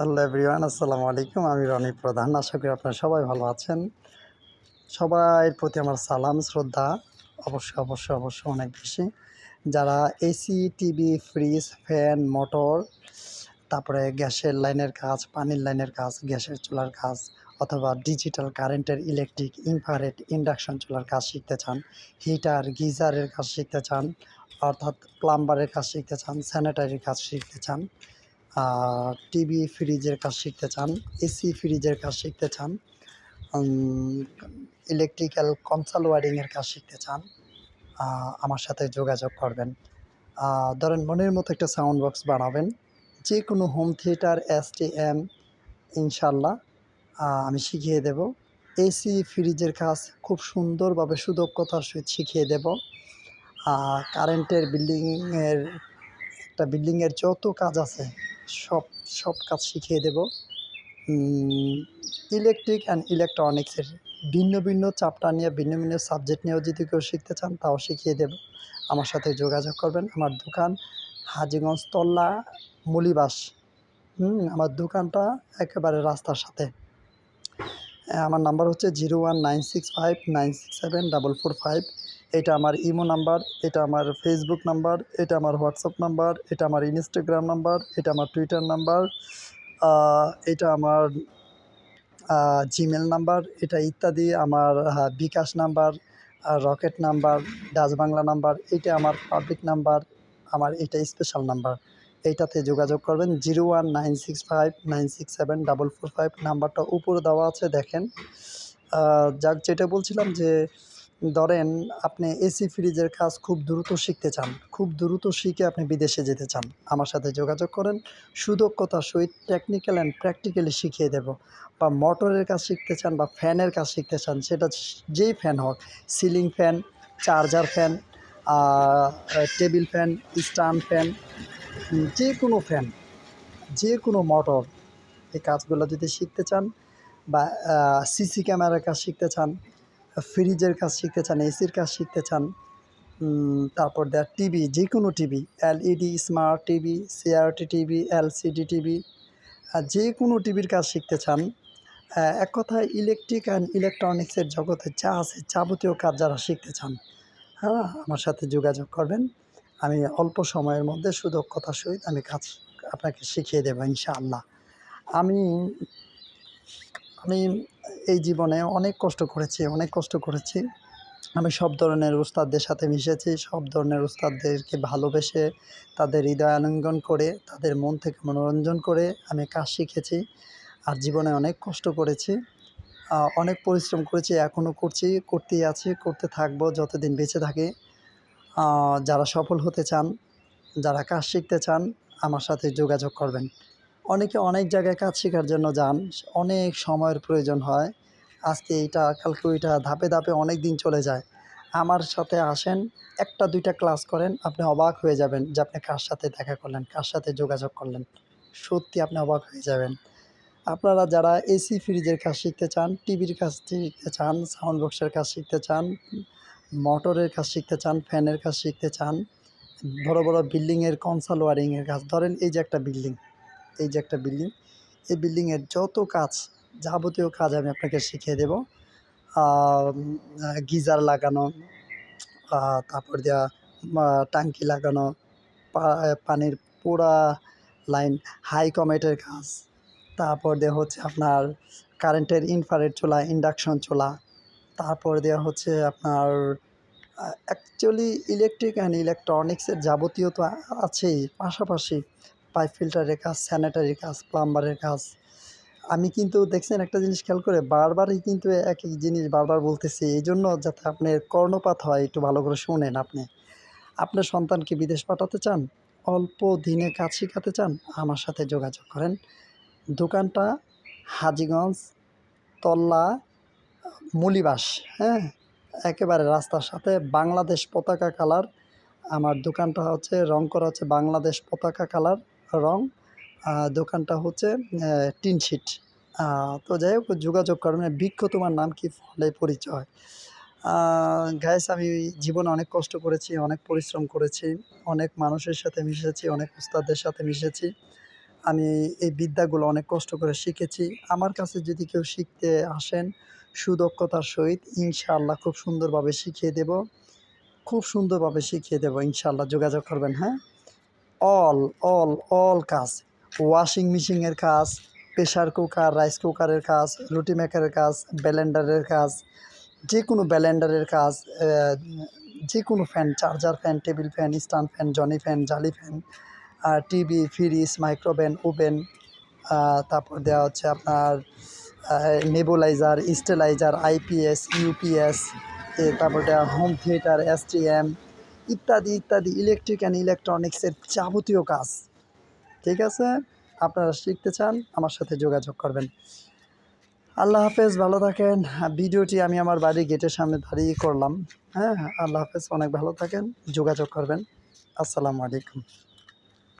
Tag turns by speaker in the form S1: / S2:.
S1: Hello everyone, আসসালামু আলাইকুম। আমি রনি প্রধান। আশা করি আপনারা সবাই ভালো আছেন। সবার প্রতি আমার সালাম, শ্রদ্ধা। অবশ্যই অবশ্যই অবশ্যই অনেক বেশি। যারা AC TV fridge fan motor তারপরে গ্যাসের লাইনের কাজ, পানির লাইনের কাজ, গ্যাসের চুলার কাজ, অথবা ডিজিটাল কারেন্টের ইলেকট্রিক ইনফারেট ইন্ডাকশন চুলার কাজ শিখতে চান হিটার গিজারের কাজ শিখতে চান, অর্থাৎ প্লাম্বারের কাজ শিখতে চান স্যানিটারির কাজ শিখতে চান টিভি ফ্রিজের কাজ শিখতে চান, এসি ফ্রিজের কাজ শিখতে চান ইলেকট্রিক্যাল কনসাল ওয়ারিংয়ের কাজ শিখতে চান আমার সাথে যোগাযোগ করবেন। ধরেন মনের মতো একটা সাউন্ড বক্স বানাবেন যে কোনো home theatre S T M ইনশাল্লাহ আমি শিখিয়ে দেব। এসি ফ্রিজের কাজ খুব সুন্দরভাবে সুদক্ষতার সহিত শিখিয়ে দেব। কারেন্টের বিল্ডিংয়ের একটা বিল্ডিংয়ের যত কাজ আছে, সব সব কাজ শিখিয়ে দেব। ইলেকট্রিক অ্যান্ড ইলেকট্রনিক্সের ভিন্ন ভিন্ন চাপটা নিয়ে, ভিন্ন ভিন্ন সাবজেক্ট নিয়েও যদি কেউ শিখতে চান, তাও শিখিয়ে দেব। আমার সাথে যোগাযোগ করবেন। আমার দোকান হাজিগঞ্জ তল্লা মলিবাস। হুম, আমার দোকানটা একেবারে রাস্তার সাথে। আমার নাম্বার হচ্ছে zero one nine six five nine six seven double four five. এটা আমার ইমো নাম্বার, এটা আমার ফেসবুক নাম্বার, এটা আমার হোয়াটসঅ্যাপ নাম্বার, এটা আমার ইনস্টাগ্রাম নাম্বার, এটা আমার টুইটার নাম্বার এটা আমার জিমেল নাম্বার, এটা ইত্যাদি, আমার bKash number Rocket number, Dutch Bangla number, এটা আমার পাবলিক নাম্বার, আমার এটা স্পেশাল নাম্বার। এইটাতে যোগাযোগ করবেন zero one nine six five nine six seven double four five নাম্বারটা উপরে দেওয়া আছে, দেখেন। যাক, যেটা বলছিলাম যে, ধরেন আপনি এসি ফ্রিজের কাজ খুব দ্রুত শিখতে চান, খুব দ্রুত শিখে আপনি বিদেশে যেতে চান, আমার সাথে যোগাযোগ করেন। সুদক্ষতার সহিত টেকনিক্যাল অ্যান্ড প্র্যাকটিক্যালি শিখিয়ে দেব। বা মোটরের কাজ শিখতে চান বা ফ্যানের কাজ শিখতে চান, সেটা যেই ফ্যান হোক, ceiling fan, charger fan table fan, stand fan যে কোনো ফ্যান যে কোনো মোটর এই কাজগুলো যদি শিখতে চান বা সিসি ক্যামেরার কাজ শিখতে চান ফ্রিজের কাজ শিখতে চান এসির কাজ শিখতে চান তারপর দেয় টিভি যে কোনো TV LED smart TV CRT TV LCD TV যে কোনো টিভির কাজ শিখতে চান এক কথায় ইলেকট্রিক অ্যান্ড ইলেকট্রনিক্সের জগতে যা আছে যাবতীয় কাজ যারা শিখতে চান হ্যাঁ আমার সাথে যোগাযোগ করবেন। আমি অল্প সময়ের মধ্যে সুদক্ষতার সহিত আমি কাজ আপনাকে শিখিয়ে দেবো ইনশাআল্লাহ। আমি আমি এই জীবনে অনেক কষ্ট করেছি, অনেক কষ্ট করেছি। আমি সব ধরনের উস্তাদদের সাথে মিশেছি, সব ধরনের উস্তাদদেরকে ভালোবেসে তাদের হৃদয় আলিঙ্গন করে, তাদের মন থেকে মনোরঞ্জন করে আমি কাজ শিখেছি আর জীবনে অনেক কষ্ট করেছি। অনেক পরিশ্রম করেছি এখনও করছি, করতেই আছি, করতে থাকব, যতদিন বেঁচে থাকি। যারা সফল হতে চান, যারা কাজ শিখতে চান, আমার সাথে যোগাযোগ করবেন। অনেকে অনেক জায়গায় কাজ শেখার জন্য যান, অনেক সময়ের প্রয়োজন হয়। আজকে এইটা কালকে ওইটা, ধাপে ধাপে অনেক দিন চলে যায়। আমার সাথে আসেন, একটা, দুইটা ক্লাস করেন, আপনি অবাক হয়ে যাবেন যে আপনি কার সাথে দেখা করলেন, কার সাথে যোগাযোগ করলেন। সত্যি আপনি অবাক হয়ে যাবেন। আপনারা যারা এসি ফ্রিজের কাজ শিখতে চান, টিভির কাজ শিখতে চান, সাউন্ড বক্সের কাজ শিখতে চান মোটরের কাজ শিখতে চান, ফ্যানের কাজ শিখতে চান, বড় বড় বিল্ডিংয়ের কনসাল ওয়ারিংয়ের কাজ। ধরেন এই যে একটা বিল্ডিং, এই যে একটা বিল্ডিং, এই বিল্ডিংয়ের যত কাজ, যাবতীয় কাজ আমি আপনাকে শিখিয়ে দেব। গিজার লাগানো তারপর দেওয়া টাঙ্কি লাগানো পানির পোড়া লাইন হাই কমেটের কাজ। তারপর দেওয়া হচ্ছে আপনার কারেন্টের ইনফারেট চোলা ইন্ডাকশন চুলা তারপর দেওয়া হচ্ছে আপনার অ্যাকচুয়ালি ইলেকট্রিক অ্যান্ড ইলেকট্রনিক্সের যাবতীয় তো আছেই, পাশাপাশি পাইপ ফিল্টারের কাজ স্যানিটারির কাজ প্লাম্বারের কাজ। আমি কিন্তু দেখছেন একটা জিনিস খেয়াল করে, বারবারই কিন্তু এক এক জিনিস বারবার বলতেছি, এই জন্য যাতে আপনার কর্ণপাত হয়, একটু ভালো করে শুনেন আপনি। আপনার সন্তানকে বিদেশ পাঠাতে চান, অল্প দিনে কাজ শেখাতে চান, আমার সাথে যোগাযোগ করেন। দোকানটা হাজিগঞ্জ, তল্লা মুলিবাস হ্যাঁ? একেবারে রাস্তার সাথে বাংলাদেশ পতাকা কালার। আমার দোকানটা হচ্ছে, রং করা হচ্ছে বাংলাদেশ পতাকা কালার রং। দোকানটা হচ্ছে টিন শিট। তো যাই হোক, যোগাযোগ করবেন বৃক্ষ তোমার নাম কি, ফলে পরিচয়। গ্যাস আমি জীবনে অনেক কষ্ট করেছি, অনেক পরিশ্রম করেছি, অনেক মানুষের সাথে মিশেছি, অনেক উস্তাদের সাথে মিশেছি। আমি এই বিদ্যাগুলো অনেক কষ্ট করে শিখেছি। আমার কাছে যদি কেউ শিখতে আসেন, সুদক্ষতার সহিত ইনশাআল্লাহ খুব সুন্দরভাবে শিখিয়ে দেব। খুব সুন্দরভাবে শিখিয়ে দেব ইনশাআল্লাহ। যোগাযোগ করবেন হ্যাঁ? অল অল অল কাজ। ওয়াশিং মেশিনের কাজ প্রেশার কুকার, রাইস কুকারের কাজ, রুটি মেকারের কাজ, ব্লেন্ডারের কাজ যে কোনো ব্লেন্ডারের কাজ যে কোনো fan, charger fan, table fan, stand fan, Johnny fan, জালি fan TV, fridge, micro oven, oven তারপর দেওয়া হচ্ছে আপনার নেবুলাইজার, স্টেলাইজার, আইপিএস, ইউপিএস তারপর দেওয়া হোম থিয়েটার, এসটিএম, ইত্যাদি ইত্যাদি, ইলেকট্রিক অ্যান্ড ইলেকট্রনিক্সের যাবতীয় কাজ। ঠিক আছে? আপনারা শিখতে চান, আমার সাথে যোগাযোগ করবেন। আল্লাহ হাফেজ, ভালো থাকেন। ভিডিওটি আমি আমার বাড়ির গেটের সামনে দাঁড়িয়ে করলাম। হ্যাঁ আল্লাহ হাফেজ, অনেক ভালো থাকেন, যোগাযোগ করবেন। আসসালামু আলাইকুম।